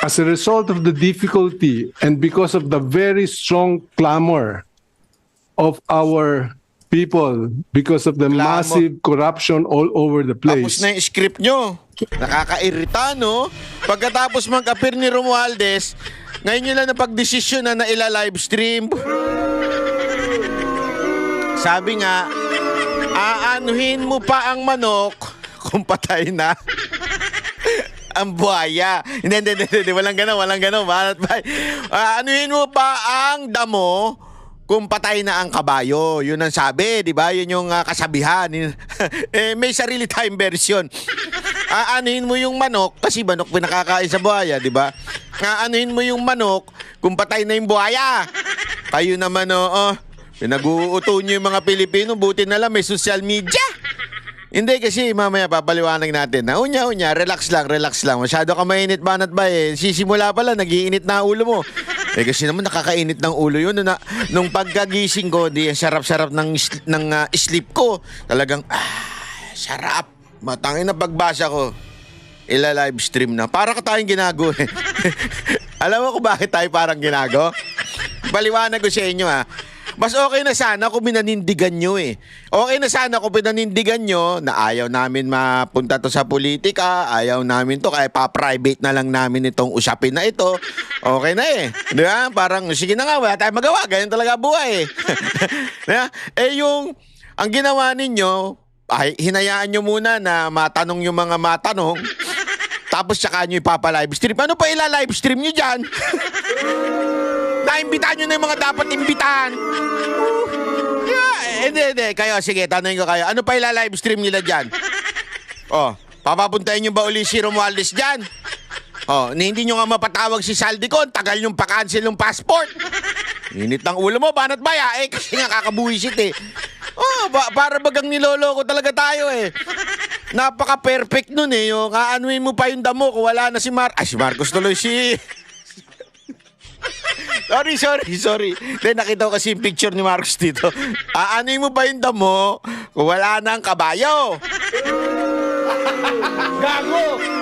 as a result of the difficulty and because of the very strong clamor of our people because of the Clamor. massive corruption all over the Tapos place. na yung script nyo. Nakakairita, no? Pagkatapos mag-appear ni Romualdez, ngayon nyo lang napag-desisyon na naila-live stream. Sabi nga, aanuhin mo pa ang manok kung patay na ang buhaya. Hindi, hindi, hindi, hindi. Walang gano'n, walang gano'n. Banat ba? Aanuhin mo pa ang damo kung patay na ang kabayo. Yun ang sabi, di ba? Yun yung ah, kasabihan. eh, may sarili tayong version. Aanuhin mo yung manok, kasi manok pinakakain sa buhaya, di ba? Aanuhin mo yung manok kung patay na yung buhaya. Kayo naman, oo. Pinag-uuto nyo yung mga Pilipino, buti na lang may social media. Hindi kasi mamaya papaliwanag natin na unya-unya, relax lang, relax lang. Masyado ka mainit banat ba eh. Sisimula pa lang, nagiinit na ulo mo. Eh kasi naman nakakainit ng ulo yun. Nung, nung pagkagising ko, di sarap-sarap ng, ng ah, sleep ko. Talagang, ah, sarap. Matangin na pagbasa ko. Ila live stream na. Para ka tayong ginago eh. Alam mo kung bakit tayo parang ginago? Paliwanag ko sa inyo ha. Mas okay na sana kung pinanindigan nyo eh. Okay na sana kung pinanindigan nyo na ayaw namin mapunta to sa politika, ayaw namin to, kaya pa-private na lang namin itong usapin na ito. Okay na eh. Di ba? Parang, sige na nga, wala tayong magawa. Ganyan talaga buhay eh. Di ba? eh yung, ang ginawa ninyo, ay, hinayaan nyo muna na matanong yung mga matanong, tapos tsaka nyo ipapa-live stream. Ano pa ila-live stream nyo dyan? Naimbitahan nyo na yung mga dapat imbitahan. Yeah, eh, hindi, hindi. Kayo, sige, tanongin ko kayo. Ano pa ila-live stream nila dyan? Oh, papapuntahin nyo ba uli si Romualdez dyan? Oh, hindi nyo nga mapatawag si Saldicon. Tagal yung pa-cancel yung passport. Init ng ulo mo, banat ba ya? Eh, kasi nga kakabuisit eh. Oh, ba- para bagang niloloko talaga tayo eh. Napaka-perfect nun eh. Yung aanuin mo pa yung damo kung wala na si Mar... Ay, si Marcos tuloy si... sorry, sorry, sorry. Then nakita ko kasi yung picture ni Marcos dito. Aanuin mo pa yung damo wala na ang kabayo. Gago!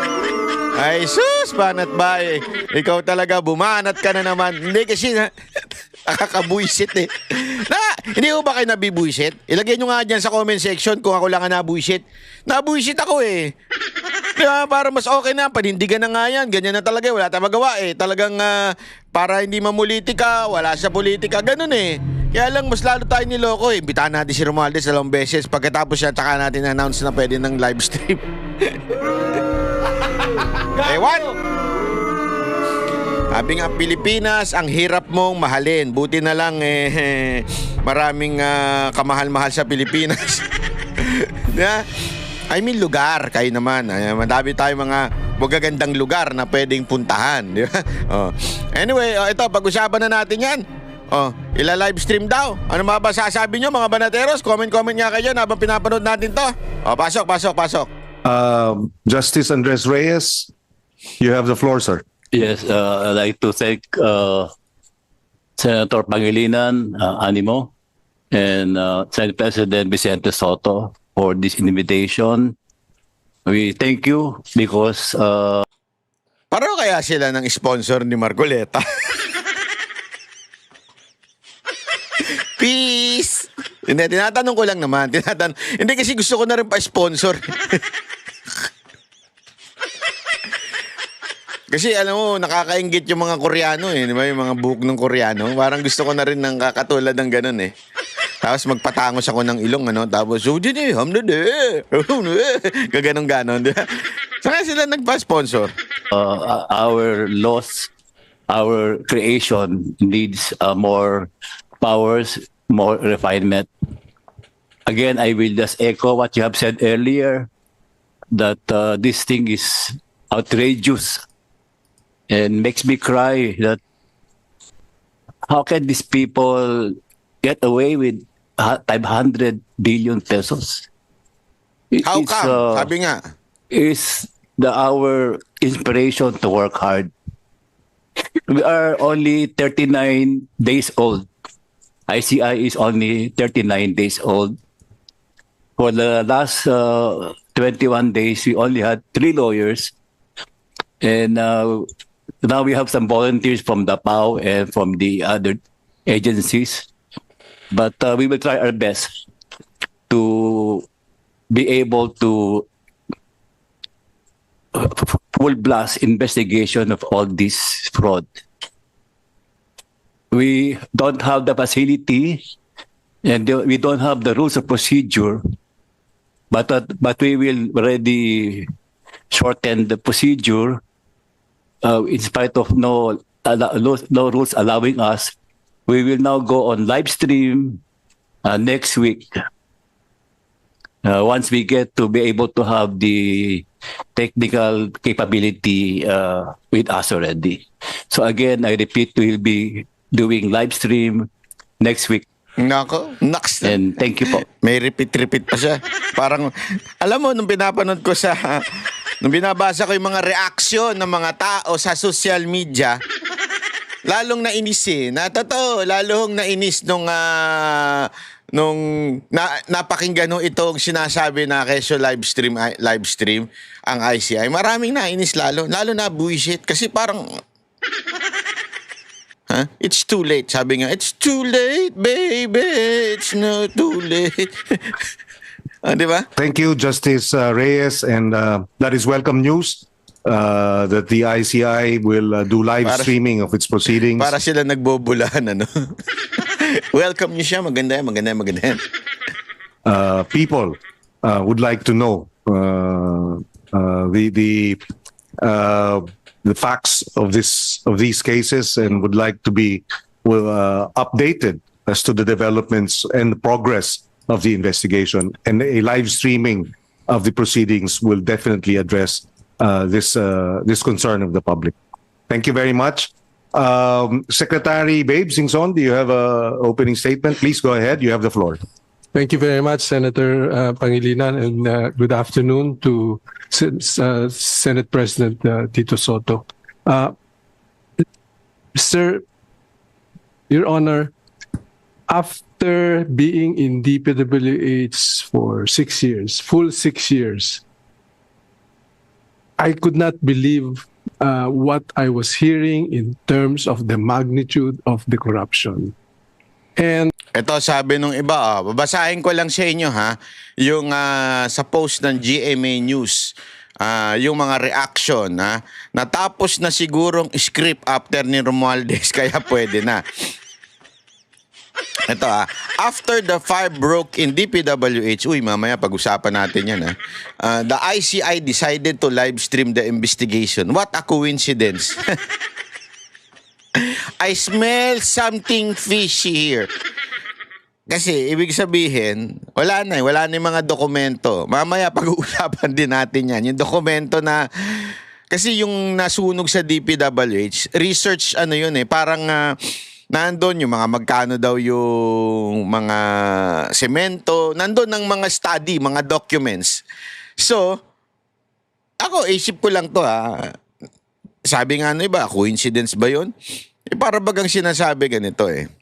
Ay, sus, banat ba eh. Ikaw talaga, bumanat ka na naman. Hindi kasi na, nakakabuisit eh. Na, hindi mo ba kayo nabibuisit? Ilagay nyo nga dyan sa comment section kung ako lang ang nabuisit. Nabuisit ako eh. Di ba? Para mas okay na, panindigan na nga yan. Ganyan na talaga, eh. wala tayong magawa eh. Talagang ah, para hindi mamulitika, wala sa politika, ganun eh. Kaya lang, mas lalo tayo niloko eh. Imbitahan natin si Romualdez dalawang beses. Pagkatapos yan, tsaka natin announce na pwede ng live stream. Ewan! Sabi nga, Pilipinas, ang hirap mong mahalin. Buti na lang, eh, maraming ah, kamahal-mahal sa Pilipinas. yeah? I mean, lugar, kayo naman. Ay, madami tayong mga magagandang lugar na pwedeng puntahan. Di ba? Oh. Anyway, oh, ito, pag-usapan na natin yan. Oh, ila-live stream daw. Ano mga ba sasabi nyo, mga banateros? Comment-comment nga kayo habang pinapanood natin to. Oh, pasok, pasok, pasok. Um, Justice Andres Reyes, you have the floor, sir. Yes, uh, I'd like to thank uh, Senator Pangilinan uh, Animo and uh, Senate President Vicente Soto for this invitation. We thank you because uh, Paano kaya sila ng sponsor ni Marcoleta? Peace! Hindi, tinatanong ko lang naman. Tinatanong, hindi kasi gusto ko na rin pa-sponsor. Kasi alam mo, nakakaingit yung mga Koreano eh. Di ba? Yung mga buhok ng Koreano. Parang gusto ko na rin ng kakatulad ng ganun eh. Tapos magpatangos ako ng ilong, ano? Tapos, so, din eh, hamdun eh. Gaganong ganon, di ba? Saka sila nagpa-sponsor. uh, our laws, our creation needs uh, more powers, more refinement. Again, I will just echo what you have said earlier that uh, this thing is outrageous and makes me cry that how can these people get away with ha- 500 billion pesos? It- How it's, come? uh, Sabi nga. is the our inspiration to work hard. We are only 39 days old. ICI is only 39 days old. For the last uh, 21 days, we only had three lawyers. And uh, now we have some volunteers from the and from the other agencies, but uh, we will try our best to be able to full blast investigation of all this fraud. We don't have the facility and we don't have the rules of procedure, but uh, but we will already shorten the procedure uh, in spite of no, no no rules allowing us. We will now go on live stream uh, next week. Uh, once we get to be able to have the technical capability uh, with us already. So again, I repeat, we'll be doing live stream next week. Nako, naks na. And thank you po. May repeat-repeat pa siya. Parang, alam mo, nung pinapanood ko sa, nung binabasa ko yung mga reaksyon ng mga tao sa social media, lalong nainis eh. Na totoo, lalong nainis nung, ah, nung na, napakinggan nung itong sinasabi na kesyo live stream, live stream ang ICI. Maraming nainis lalo. Lalo na bullshit. Kasi parang, Huh? It's too late. Sabi nga, it's too late, baby. It's not too late. ah, di ba? Thank you, Justice uh, Reyes, and uh, that is welcome news uh, that the ICI will uh, do live Para- streaming of its proceedings. Para sila nagbobulahan, ano? Welcome niyo siya. Maganda yan, maganda yan, maganda yan. uh, people uh, would like to know uh, uh, the the uh, the facts of this of these cases and would like to be uh, updated as to the developments and the progress of the investigation. And a live streaming of the proceedings will definitely address uh, this uh, this concern of the public. Thank you very much. Um, Secretary Babe Singson, do you have a opening statement? Please go ahead. You have the floor. Thank you very much, Senator uh, Pangilinan, and uh, good afternoon to uh, Senate President uh, Tito Soto. Uh, Sir, Your Honor, after being in DPWH for six years, full six years, I could not believe uh, what I was hearing in terms of the magnitude of the corruption. And Ito sabi nung iba, ah, babasahin ko lang sa inyo ha, yung ah, sa post ng GMA News, ah, yung mga reaction ha, natapos na sigurong script after ni Romualdez, kaya pwede na. Ito ah, after the fire broke in DPWH, uy mamaya pag-usapan natin yan ah, ah, the ICI decided to live stream the investigation. What a coincidence. I smell something fishy here. Kasi ibig sabihin, wala na eh, wala na yung mga dokumento. Mamaya pag-uusapan din natin yan. Yung dokumento na, kasi yung nasunog sa DPWH, research ano yun eh, parang uh, nandun yung mga magkano daw yung mga semento, nandun ng mga study, mga documents. So, ako, isip ko lang to ha. Sabi nga ano iba, coincidence ba yun? Eh, para bagang sinasabi ganito eh.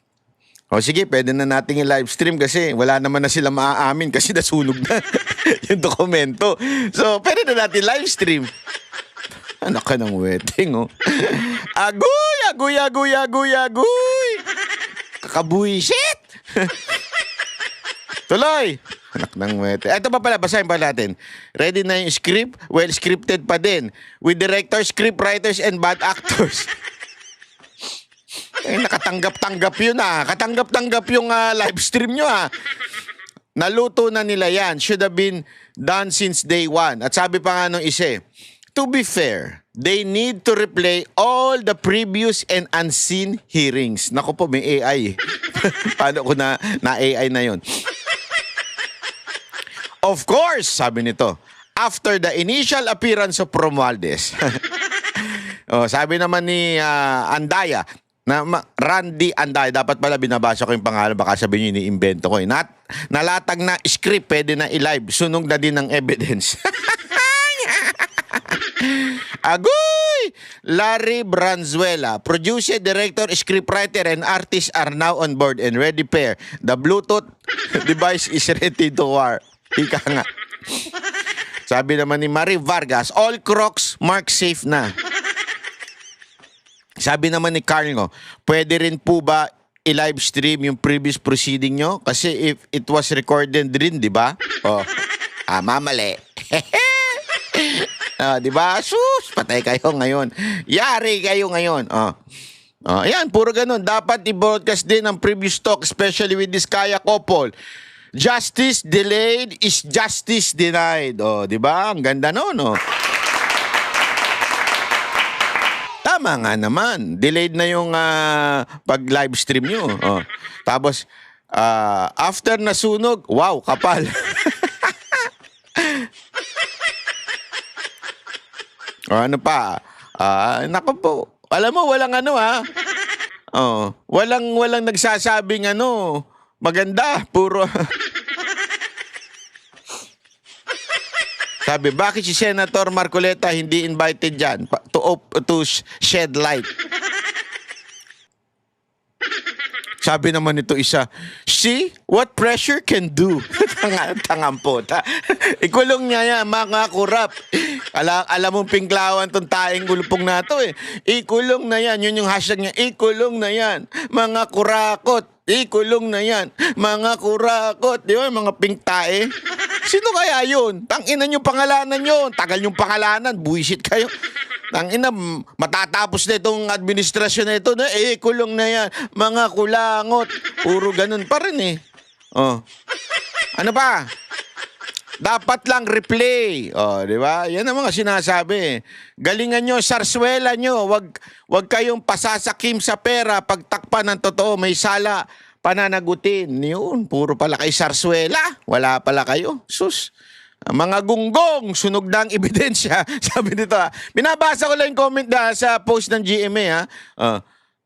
O sige, pwede na nating i-live stream kasi wala naman na sila maaamin kasi nasunog na yung dokumento. So, pwede na natin live stream. Anak ka ng wedding, oh. Agoy, agoy, agoy, agoy, agoy. Kakabuisit. Tuloy. Anak ng wedding. Ito pa pala, basahin pa natin. Ready na yung script? Well scripted pa din. With directors, script writers, and bad actors. Eh, nakatanggap-tanggap yun ah. Katanggap-tanggap yung ah, live stream nyo ah. Naluto na nila yan. Should have been done since day one. At sabi pa nga nung isa eh, to be fair, they need to replay all the previous and unseen hearings. Naku po, may AI eh. Paano ko na, na AI na yon? Of course, sabi nito, after the initial appearance of Romualdez, oh, sabi naman ni ah, Andaya, na ma- Randy Andaya, dapat pala binabasa ko yung pangalan, baka sabihin nyo iniimbento ko. Eh. Nat, nalatag na script, pwede na i-live, sunog na din ng evidence. Agoy! Larry Branzuela, producer, director, scriptwriter, and artist are now on board and ready pair. The Bluetooth device is ready to war. Ika nga. Sabi naman ni Marie Vargas, all crocs mark safe na. Sabi naman ni Carlo, pwede rin po ba i-live stream yung previous proceeding nyo? Kasi if it was recorded rin, di ba? Oh. Ah, mamali. Ah, di ba? Sus, patay kayo ngayon. Yari kayo ngayon. Oh. Oh, ayan, puro ganun. Dapat i-broadcast din ang previous talk, especially with this Kaya couple. Justice delayed is justice denied. Oh, di ba? Ang ganda no, no? Tama nga naman. Delayed na yung ah, pag-live stream nyo. Oh. Tapos, ah, after nasunog, wow, kapal. o ano pa? Ah, nako po. Alam mo, walang ano ha. Oh, walang walang nagsasabing ano, maganda, puro Sabi, bakit si Senator Marcoleta hindi invited dyan to, op- to sh- shed light? Sabi naman nito isa, see what pressure can do. Tanga, tangang puta. Ikulong niya yan, mga kurap. Ala, alam mong pinglawan tong taing gulpong na to eh. Ikulong na yan. Yun yung hashtag niya. Ikulong na yan. Mga kurakot. Ikulong na yan. Mga kurakot. Di ba? Mga pingtae. Sino kaya yun? Tanginan yung pangalanan yun. Tagal yung pangalanan. Buisit kayo. Tangina, matatapos na itong administrasyon na ito na eh, kulong na yan. Mga kulangot. Puro ganun pa rin eh. Oh. Ano pa? Dapat lang replay. Oh, di ba? Yan ang mga sinasabi. Galingan nyo, sarswela nyo. Wag, wag kayong pasasakim sa pera. Pagtakpan ng totoo, may sala. Pananagutin. Yun, puro pala kay sarswela. Wala pala kayo. Sus. Mga gunggong, sunog na ang ebidensya. Sabi dito ha. Binabasa ko lang yung comment na sa post ng GMA ha. Oh,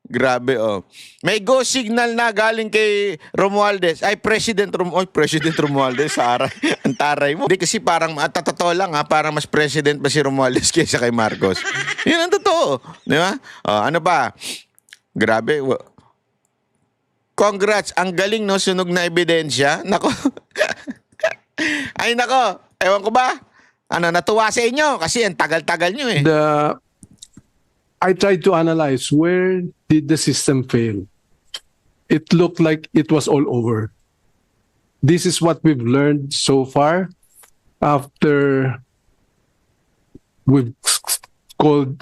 grabe oh. May go signal na galing kay Romualdez. Ay, President Rom Oy, President Romualdez. Saray. ang taray mo. Hindi kasi parang matatotoo lang ha. Parang mas president pa si Romualdez kaysa kay Marcos. Yun ang totoo. Di ba? Oh, ano pa? Grabe. Congrats. Ang galing no. Sunog na ebidensya. Nako. Ay nako, ewan ko ba? Ano, natuwa sa inyo kasi ang tagal-tagal nyo eh. the I tried to analyze where did the system fail. It looked like it was all over. This is what we've learned so far after we've called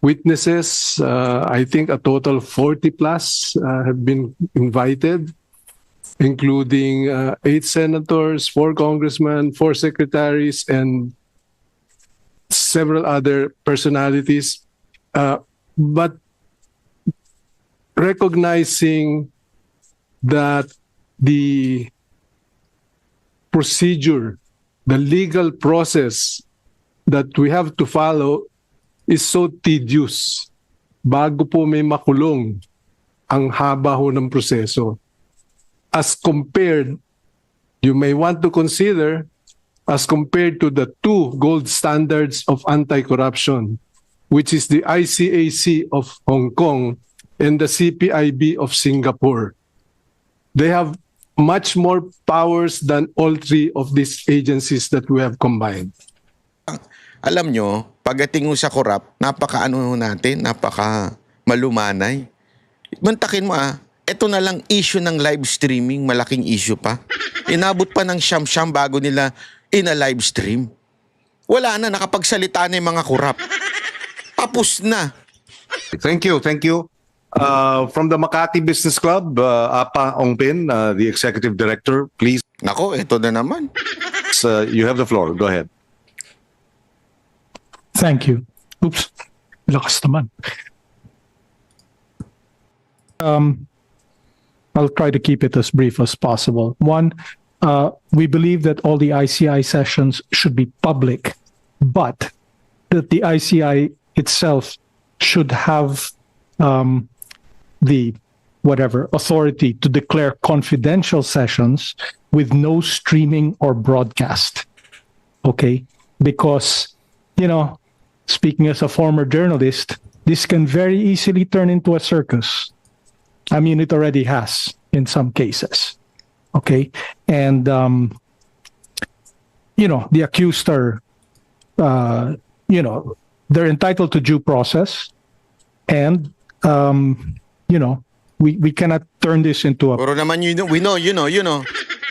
witnesses. Uh, I think a total 40 plus uh, have been invited, including uh, eight senators, four congressmen, four secretaries, and several other personalities, uh, but recognizing that the procedure, the legal process that we have to follow is so tedious. Bago po may makulong, ang haba ho ng proseso. As compared, you may want to consider as compared to the two gold standards of anti-corruption, which is the ICAC of Hong Kong and the CPIB of Singapore. They have much more powers than all three of these agencies that we have combined. Alam nyo, pagdating sa korap, napaka ano natin, napaka malumanay. Mantakin mo ah, ito na lang issue ng live streaming, malaking issue pa. Inabot pa ng siyam-siyam bago nila in a live stream. Wala na, nakapagsalita na yung mga korap. Tapos na. Thank you, thank you. Uh, from the Makati Business Club, uh, Apa Ongpin, uh, the executive director, please, Nako, ito na naman. uh, you have the floor. Go ahead. Thank you. Oops. Lakas naman. Um, I'll try to keep it as brief as possible. One, uh, we believe that all the ICI sessions should be public, but that the ICI itself should have um, the whatever authority to declare confidential sessions with no streaming or broadcast. Okay, because you know, speaking as a former journalist, this can very easily turn into a circus. I mean, it already has in some cases. Okay. And, um, you know, the accused are, uh, you know, they're entitled to due process and um, you know, we, we cannot turn this into a Puro naman you know, we know, you know, you know.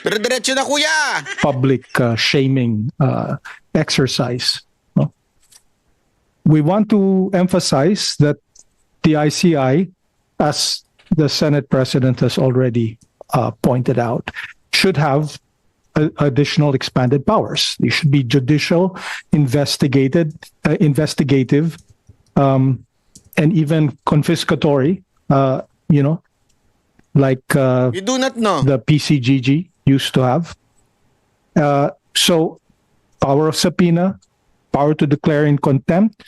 Dire-diretso na kuya! public uh, shaming uh, exercise. We want to emphasize that the ICI, as the Senate President has already uh, pointed out, should have a- additional expanded powers. They should be judicial, investigated, uh, investigative, um, and even confiscatory. Uh, you know, like uh, You do not know. the PCGG used to have. Uh, so, power of subpoena, power to declare in contempt,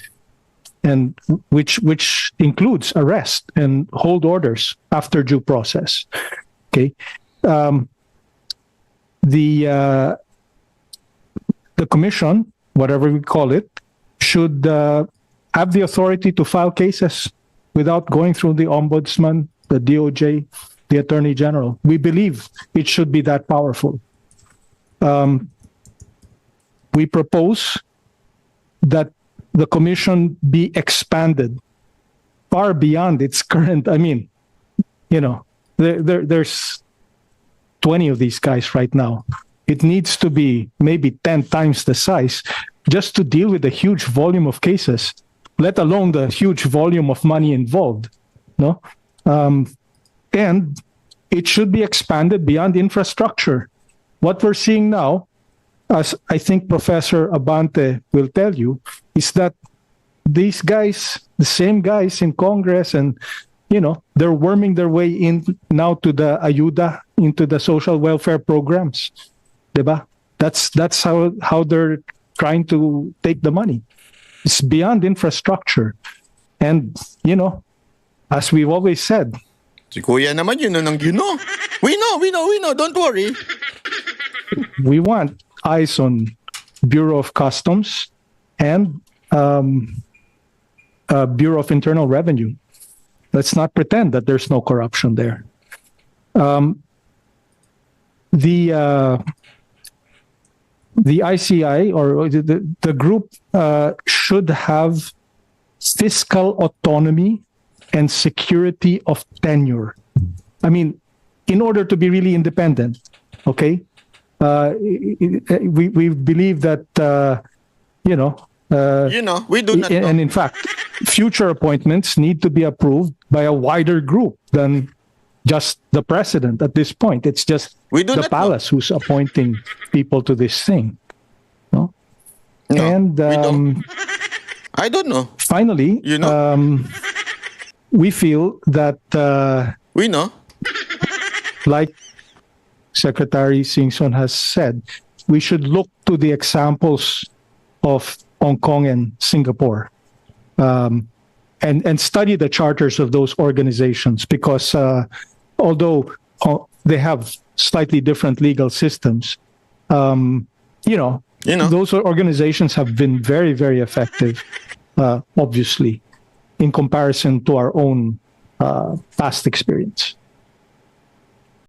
and which which includes arrest and hold orders after due process. Okay, um, the uh, the commission, whatever we call it, should uh, have the authority to file cases without going through the ombudsman, the DOJ, the attorney general. We believe it should be that powerful. Um, we propose that the commission be expanded far beyond its current. I mean, you know, there, there there's 20 of these guys right now. It needs to be maybe 10 times the size just to deal with the huge volume of cases, let alone the huge volume of money involved. No, um, and it should be expanded beyond infrastructure. What we're seeing now, as I think Professor Abante will tell you, is that these guys, the same guys in Congress, and you know, they're worming their way in now to the ayuda, into the social welfare programs. Diba? That's that's how how they're trying to take the money. It's beyond infrastructure. And you know, as we've always said, Si kuya naman yun, nang you know. We know, we know, we know. Don't worry. we want eyes on Bureau of Customs and um, uh, Bureau of Internal Revenue. Let's not pretend that there's no corruption there. Um, the uh, the ICI or the, the, group uh, should have fiscal autonomy and security of tenure. I mean, in order to be really independent, okay? Uh, we, we believe that, uh, you know, uh, You know, we do not and know. in fact, future appointments need to be approved by a wider group than just the president at this point. It's just We do the not know. palace who's appointing people to this thing. No? No, and we don't. um, I don't know. finally, You know? um, we feel that, uh, We know. like Secretary Singson has said, we should look to the examples of Hong Kong and Singapore, um, and and study the charters of those organizations because uh, although uh, they have slightly different legal systems, um, you know, You know. those organizations have been very very effective, uh, obviously, in comparison to our own uh, past experience.